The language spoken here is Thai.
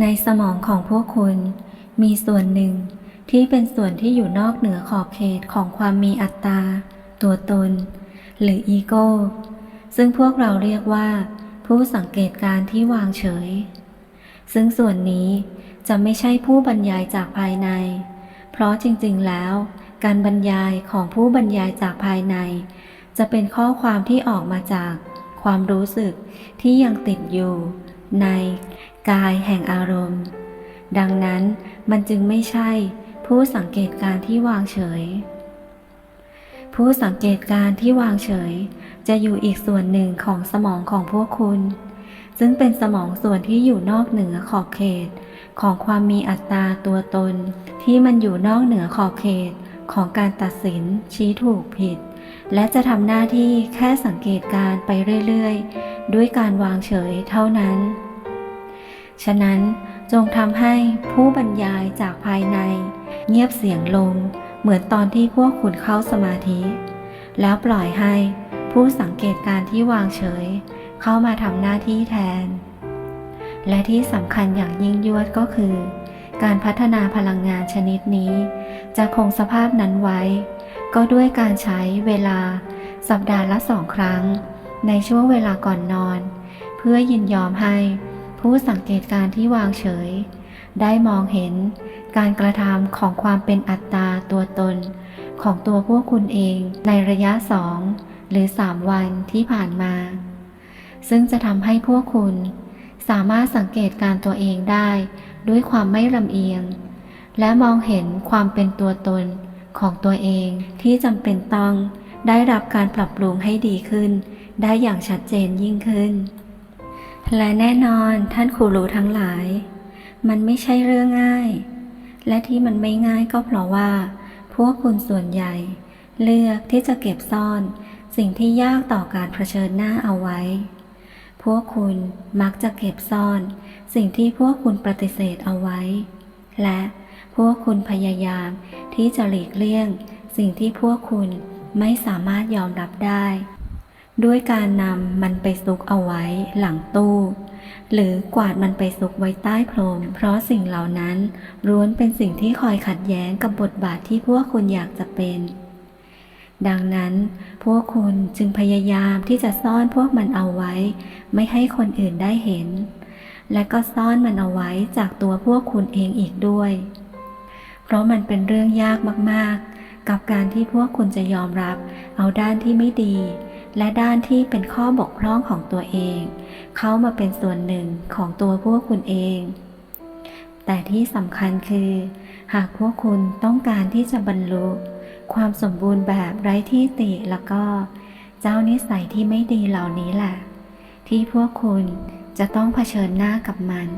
ในสมองของพวกคุณมีส่วนหนึ่งที่เป็นส่วนที่อยู่นอกเหนือขอบเขตของความมีอัตตา ตัวตน หรืออีโก้ ซึ่งพวกเราเรียกว่า ผู้สังเกตการณ์ที่วางเฉย ซึ่งส่วนนี้จะไม่ใช่ผู้บรรยายจากภายใน เพราะจริงๆแล้ว การบรรยายของผู้บรรยายจากภายใน จะเป็นข้อความที่ออกมาจากความรู้สึกที่ยังติดอยู่ใน กายแห่งอารมณ์ ดังนั้นมันจึงไม่ใช่ผู้สังเกตการที่วางเฉย ผู้สังเกตการที่วางเฉย จะอยู่อีกส่วนหนึ่งของสมองของพวกคุณ ซึ่งเป็นสมองส่วนที่อยู่นอกเหนือขอบเขต ของความมีอัตตาตัวตน ที่มันอยู่นอกเหนือขอบเขตของการตัดสินชี้ถูกผิด และจะทำหน้าที่แค่สังเกตการไปเรื่อย ๆ ด้วยการวางเฉยเท่านั้น ฉะนั้นจงทำให้ผู้บรรยายจากภายใน เงียบเสียงลงเหมือนตอนที่พวกคุณเข้าสมาธิ แล้วปล่อยให้ผู้สังเกตการที่วางเฉย เข้ามาทำหน้าที่แทน และที่สำคัญอย่างยิ่งยวดก็คือ การพัฒนาพลังงานชนิดนี้ จะคงสภาพนั้นไว้ ก็ด้วยการใช้เวลาสัปดาห์ละสองครั้ง ในช่วงเวลาก่อนนอน เพื่อยินยอมให้ ผู้สังเกตการณ์ที่วางเฉย ได้มองเห็นการกระทำของความเป็นอัตตาตัวตน ของตัวพวกคุณเองในระยะสองหรือสามวันที่ผ่านมา ซึ่งจะทำให้พวกคุณ สามารถสังเกตการตัวเองได้ด้วยความไม่ลำเอียง และมองเห็นความเป็นตัวตนของตัวเองที่จำเป็นต้องได้รับการปรับปรุงให้ดีขึ้น ได้อย่างชัดเจนยิ่งขึ้น และแน่นอนท่านครูรู้ทั้งหลาย มันไม่ใช่เรื่องง่าย และที่มันไม่ง่ายก็เพราะว่า พวกคุณส่วนใหญ่ เลือกที่จะเก็บซ่อน สิ่งที่ยากต่อการเผชิญหน้าเอาไว้ พวกคุณมักจะเก็บซ่อน สิ่งที่พวกคุณปฏิเสธเอาไว้ และพวกคุณพยายามที่จะหลีกเลี่ยง สิ่งที่พวกคุณไม่สามารถยอมรับได้ ด้วยการนำมันไปซุกเอาไว้หลังตู้ หรือกวาดมันไปซุกไว้ใต้พรม เพราะสิ่งเหล่านั้นล้วนเป็นสิ่งที่คอยขัดแย้งกับบทบาทที่พวกคุณอยากจะเป็น ดังนั้น พวกคุณจึงพยายามที่จะซ่อนพวกมันเอาไว้ ไม่ให้คนอื่นได้เห็น และก็ซ่อนมันเอาไว้จากตัวพวกคุณเองอีกด้วย เพราะมันเป็นเรื่องยากมากๆ กับการที่พวกคุณจะยอมรับ เอาด้านที่ไม่ดี และด้านที่เป็นข้อบกพร่องของตัวเอง เข้ามาเป็นส่วนหนึ่งของตัวพวกคุณเอง แต่ที่สำคัญคือ หากพวกคุณต้องการที่จะบรรลุ ความสมบูรณ์แบบไร้ที่ติแล้วก็ เจ้านิสัยที่ไม่ดีเหล่านี้แหละที่พวกคุณจะต้องเผชิญหน้ากับมัน